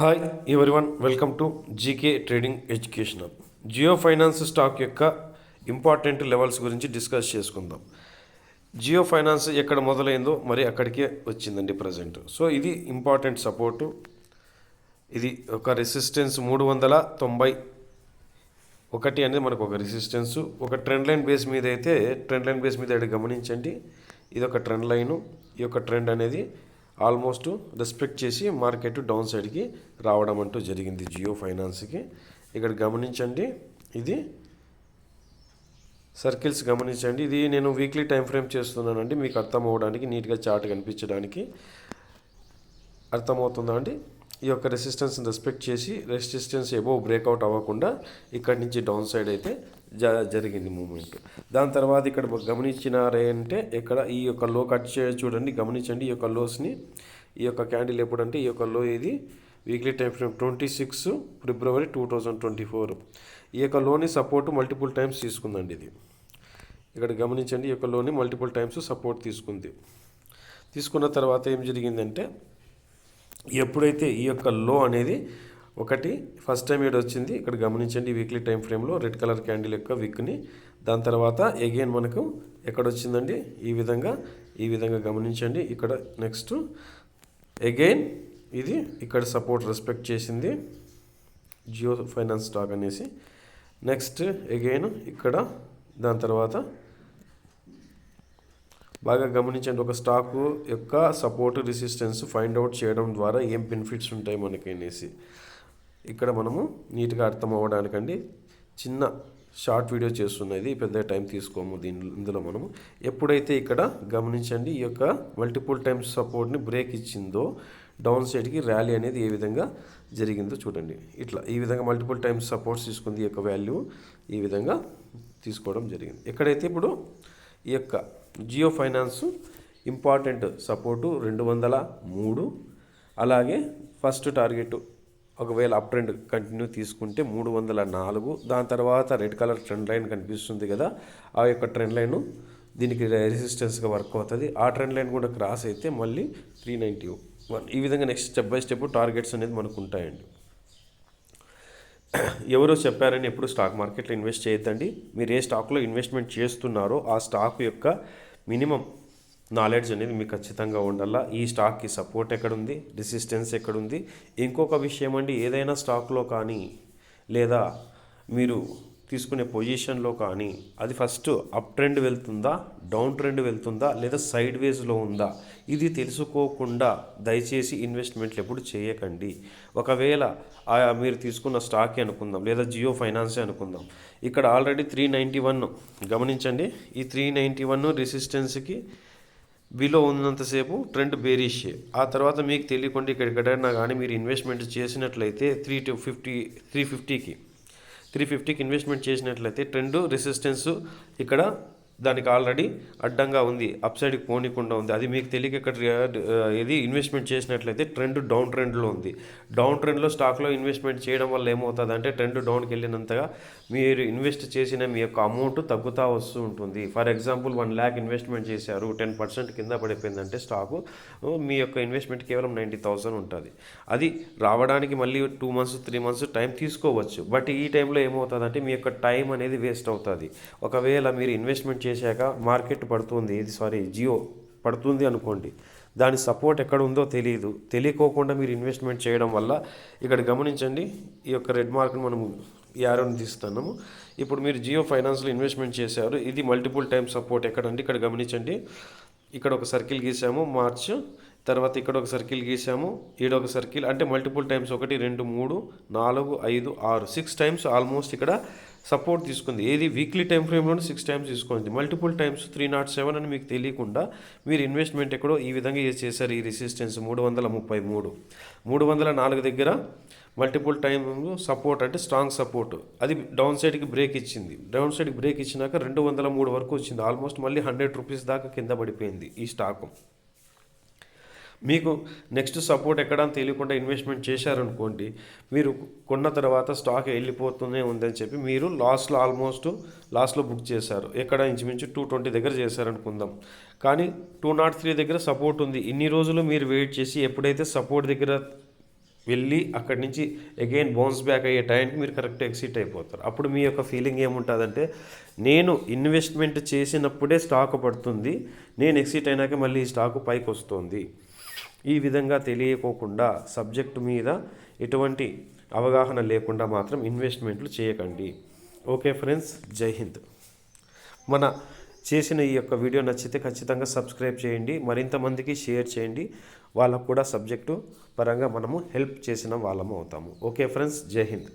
Hi one welcome to GK trading educational Jio finance stock యొక్క important levels గురించి discuss చేసుకుందాం. Jio finance ఎక్కడ మొదలైందో మరి అక్కడికే వచ్చిందండి ప్రజెంట్ సో ఇది ఇంపార్టెంట్ సపోర్టు ఇది ఒక రెసిస్టెన్స్ మూడు వందల తొంభై ఒకటి అనేది మనకు ఒక రెసిస్టెన్స్ ఒక ట్రెండ్ లైన్ బేస్ మీద అయితే ట్రెండ్ లైన్ బేస్ మీద ఇక్కడ గమనించండి. ఇది ఒక ట్రెండ్ లైను ఈ యొక్క ట్రెండ్ అనేది ఆల్మోస్ట్ రెస్పెక్ట్ చేసి మార్కెట్ డౌన్ సైడ్కి రావడం అంటూ జరిగింది జియో ఫైనాన్స్కి. ఇక్కడ గమనించండి ఇది సర్కిల్స్ గమనించండి. ఇది నేను వీక్లీ టైం ఫ్రేమ్ చేస్తున్నానండి మీకు అర్థం అవ్వడానికి నీట్గా చార్ట్ కనిపించడానికి. అర్థమవుతుందా అండి? ఈ యొక్క రెసిస్టెన్స్ని రెస్పెక్ట్ చేసి రెసిస్టెన్స్ ఎబో బ్రేక్అవుట్ అవ్వకుండా ఇక్కడి నుంచి డౌన్ సైడ్ అయితే జ జరిగింది మూమెంట్ దాని తర్వాత ఇక్కడ గమనించినారే అంటే ఇక్కడ ఈ యొక్క లో కట్ చే చూడండి గమనించండి ఈ యొక్క లోస్ని ఈ యొక్క క్యాండిల్ ఎప్పుడంటే ఈ యొక్క లో ఇది weekly time frame twenty six February two thousand twenty four ఈ యొక్క లోని సపోర్ట్ మల్టిపుల్ టైమ్స్ తీసుకుందండి ఇది. ఇక్కడ గమనించండి ఈ యొక్క లోని మల్టిపుల్ టైమ్స్ సపోర్ట్ తీసుకుంది. తీసుకున్న తర్వాత ఏం జరిగిందంటే ఎప్పుడైతే ఈ యొక్క లో అనేది ఒకటి ఫస్ట్ టైం ఏడు వచ్చింది ఇక్కడ గమనించండి వీక్లీ టైం ఫ్రేమ్లో రెడ్ కలర్ క్యాండిల్ యొక్క విక్ని దాని తర్వాత అగైన్ మనకు ఎక్కడ వచ్చిందండి? ఈ విధంగా ఈ విధంగా గమనించండి. ఇక్కడ నెక్స్ట్ అగైన్ ఇది ఇక్కడ సపోర్ట్ రెస్పెక్ట్ చేసింది జియో ఫైనాన్స్ స్టాక్ అనేసి. నెక్స్ట్ అగైన్ ఇక్కడ దాని తర్వాత బాగా గమనించండి ఒక స్టాకు యొక్క సపోర్ట్ రెసిస్టెన్స్ ఫైండ్ అవుట్ చేయడం ద్వారా ఏం బెనిఫిట్స్ ఉంటాయి మనకి అనేసి. ఇక్కడ మనము నీట్గా అర్థం అవ్వడానికండి చిన్న షార్ట్ వీడియో చేస్తున్నది పెద్ద టైం తీసుకోము దీని ఇందులో మనము. ఎప్పుడైతే ఇక్కడ గమనించండి ఈ యొక్క మల్టిపుల్ టైమ్స్ సపోర్ట్ని బ్రేక్ ఇచ్చిందో డౌన్ సైడ్కి ర్యాలీ అనేది ఏ విధంగా జరిగిందో చూడండి. ఇట్లా ఈ విధంగా మల్టిపుల్ టైమ్స్ సపోర్ట్స్ తీసుకుంది ఈ యొక్క వాల్యూ ఈ విధంగా తీసుకోవడం జరిగింది. ఎక్కడైతే ఇప్పుడు ఈ యొక్క జియో ఫైనాన్స్ ఇంపార్టెంట్ సపోర్టు రెండు వందల మూడు. అలాగే ఫస్ట్ టార్గెట్ ఒకవేళ అప్ ట్రెండ్ కంటిన్యూ తీసుకుంటే మూడు వందల నాలుగు. దాని తర్వాత రెడ్ కలర్ ట్రెండ్ లైన్ కనిపిస్తుంది కదా ఆ యొక్క ట్రెండ్ లైన్ దీనికి రెసిస్టెన్స్గా వర్క్ అవుతుంది. ఆ ట్రెండ్ లైన్ కూడా క్రాస్ అయితే మళ్ళీ త్రీ నైంటీ వన్. ఈ విధంగా next step by step targets అనేది మనకు ఉంటాయండి. ఎవరో చెప్పారని ఎప్పుడు స్టాక్ మార్కెట్లో ఇన్వెస్ట్ చేయొద్దండి. మీరు ఏ స్టాక్లో ఇన్వెస్ట్మెంట్ చేస్తున్నారో ఆ స్టాక్ యొక్క మినిమం నాలెడ్జ్ అనేది మీకు ఖచ్చితంగా ఉండాలా. ఈ స్టాక్కి సపోర్ట్ ఎక్కడుంది? రెసిస్టెన్స్ ఎక్కడుంది? ఇంకొక విషయం అండి ఏదైనా స్టాక్లో కానీ లేదా మీరు తీసుకునే పొజిషన్లో కానీ అది ఫస్ట్ అప్ ట్రెండ్ వెళ్తుందా డౌన్ ట్రెండ్ వెళ్తుందా లేదా సైడ్ వేస్లో ఉందా? ఇది తెలుసుకోకుండా దయచేసి ఇన్వెస్ట్మెంట్లు ఎప్పుడు చేయకండి. ఒకవేళ మీరు తీసుకున్న స్టాక్ అనుకుందాం లేదా జియో ఫైనాన్సే అనుకుందాం. ఇక్కడ ఆల్రెడీ త్రీ నైంటీ వన్ గమనించండి. ఈ త్రీ నైంటీ వన్ రెసిస్టెన్స్కి బిలో ఉన్నంతసేపు ట్రెండ్ బేరిష్ ఆ తర్వాత మీకు తెలియకుండా ఇక్కడ ఎక్కడైనా కానీ మీరు ఇన్వెస్ట్మెంట్ చేసినట్లయితే త్రీ టు ఫిఫ్టీ త్రీ ఫిఫ్టీకి త్రీ ఫిఫ్టీకి ఇన్వెస్ట్మెంట్ చేసినట్లయితే ట్రెండ్ రెసిస్టెన్స్ ఇక్కడ దానికి ఆల్రెడీ అడ్డంగా ఉంది అప్ సైడ్కి పోనీకుండా ఉంది. అది మీకు తెలియక ఇక్కడ ఇది ఇన్వెస్ట్మెంట్ చేసినట్లయితే ట్రెండ్ డౌన్ ట్రెండ్లో ఉంది. డౌన్ ట్రెండ్లో స్టాక్లో ఇన్వెస్ట్మెంట్ చేయడం వల్ల ఏమవుతుంది అంటే ట్రెండ్ డౌన్కి వెళ్ళినంతగా మీరు ఇన్వెస్ట్ చేసిన మీ యొక్క అమౌంట్ తగ్గుతూ వస్తూ ఉంటుంది. For example one lakh investment చేశారు టెన్ పర్సెంట్ కింద పడిపోయిందంటే స్టాకు మీ యొక్క ఇన్వెస్ట్మెంట్ కేవలం నైంటీ థౌసండ్ ఉంటుంది. అది రావడానికి మళ్ళీ two months three months time తీసుకోవచ్చు. బట్ ఈ టైంలో ఏమవుతుంది అంటే మీ యొక్క టైం అనేది వేస్ట్ అవుతుంది. ఒకవేళ మీరు ఇన్వెస్ట్మెంట్ చేశాక మార్కెట్ పడుతుంది. ఇది సారీ జియో పడుతుంది అనుకోండి. దాని సపోర్ట్ ఎక్కడ ఉందో తెలియదు తెలియకోకుండా మీరు ఇన్వెస్ట్మెంట్ చేయడం వల్ల ఇక్కడ గమనించండి ఈ యొక్క రెడ్ మార్క్ని మనం యారోని తీస్తున్నాము. ఇప్పుడు మీరు జియో ఫైనాన్స్లో ఇన్వెస్ట్మెంట్ చేశారు. ఇది మల్టిపుల్ టైమ్ సపోర్ట్ ఎక్కడండి? ఇక్కడ గమనించండి. ఇక్కడ ఒక సర్కిల్ గీసాము మార్చ్. తర్వాత ఇక్కడ ఒక సర్కిల్ గీసాము ఈడ ఒక సర్కిల్. అంటే మల్టిపుల్ టైమ్స్ ఒకటి రెండు మూడు నాలుగు ఐదు ఆరు సిక్స్ టైమ్స్ ఆల్మోస్ట్ ఇక్కడ సపోర్ట్ తీసుకుంది. ఏది వీక్లీ టైం ఫ్రేమ్లోనే సిక్స్ టైమ్స్ తీసుకుంది multiple times three not seven అని మీకు తెలియకుండా మీరు ఇన్వెస్ట్మెంట్ ఎక్కడో ఈ విధంగా చేశారు. ఈ రెసిస్టెన్స్ మూడు వందల ముప్పై మూడు. మూడు వందల నాలుగు దగ్గర మల్టిపుల్ టైమ్ సపోర్ట్ అంటే స్ట్రాంగ్ సపోర్ట్ అది డౌన్ సైడ్కి బ్రేక్ ఇచ్చింది. డౌన్ సైడ్కి బ్రేక్ ఇచ్చినాక రెండు వందల మూడు వరకు వచ్చింది. ఆల్మోస్ట్ మళ్ళీ హండ్రెడ్ రూపీస్ దాకా కింద పడిపోయింది ఈ స్టాకు మీకు నెక్స్ట్ సపోర్ట్ ఎక్కడ తెలియకుండా ఇన్వెస్ట్మెంట్ చేశారనుకోండి మీరు కొన్న తర్వాత స్టాక్ వెళ్ళిపోతూనే ఉందని చెప్పి మీరు లాస్ట్లో ఆల్మోస్ట్ లాస్ట్లో బుక్ చేశారు. ఎక్కడ ఇంచుమించు టూ ట్వంటీ దగ్గర చేశారనుకుందాం. కానీ టూ నాట్ త్రీ దగ్గర సపోర్ట్ ఉంది. ఇన్ని రోజులు మీరు వెయిట్ చేసి ఎప్పుడైతే సపోర్ట్ దగ్గర వెళ్ళి అక్కడి నుంచి అగైన్ బౌన్స్ బ్యాక్ అయ్యే టైంకి మీరు కరెక్ట్ ఎగ్జిట్ అయిపోతారు. అప్పుడు మీ యొక్క ఫీలింగ్ ఏముంటుందంటే నేను ఇన్వెస్ట్మెంట్ చేసినప్పుడే స్టాక్ పడుతుంది నేను ఎగ్జిట్ అయినాక మళ్ళీ ఈ స్టాక్ పైకి వస్తుంది. ఈ విధంగా తెలియకోకుండా సబ్జెక్టు మీద ఎటువంటి అవగాహన లేకుండా మాత్రం ఇన్వెస్ట్మెంట్లు చేయకండి. ఓకే ఫ్రెండ్స్ జై హింద్. మన చేసిన ఈ యొక్క వీడియో నచ్చితే ఖచ్చితంగా సబ్స్క్రైబ్ చేయండి మరింత మందికి షేర్ చేయండి. వాళ్ళకు కూడా సబ్జెక్టు పరంగా మనము హెల్ప్ చేసిన వాళ్ళము అవుతాము. ఓకే ఫ్రెండ్స్ జై హింద్.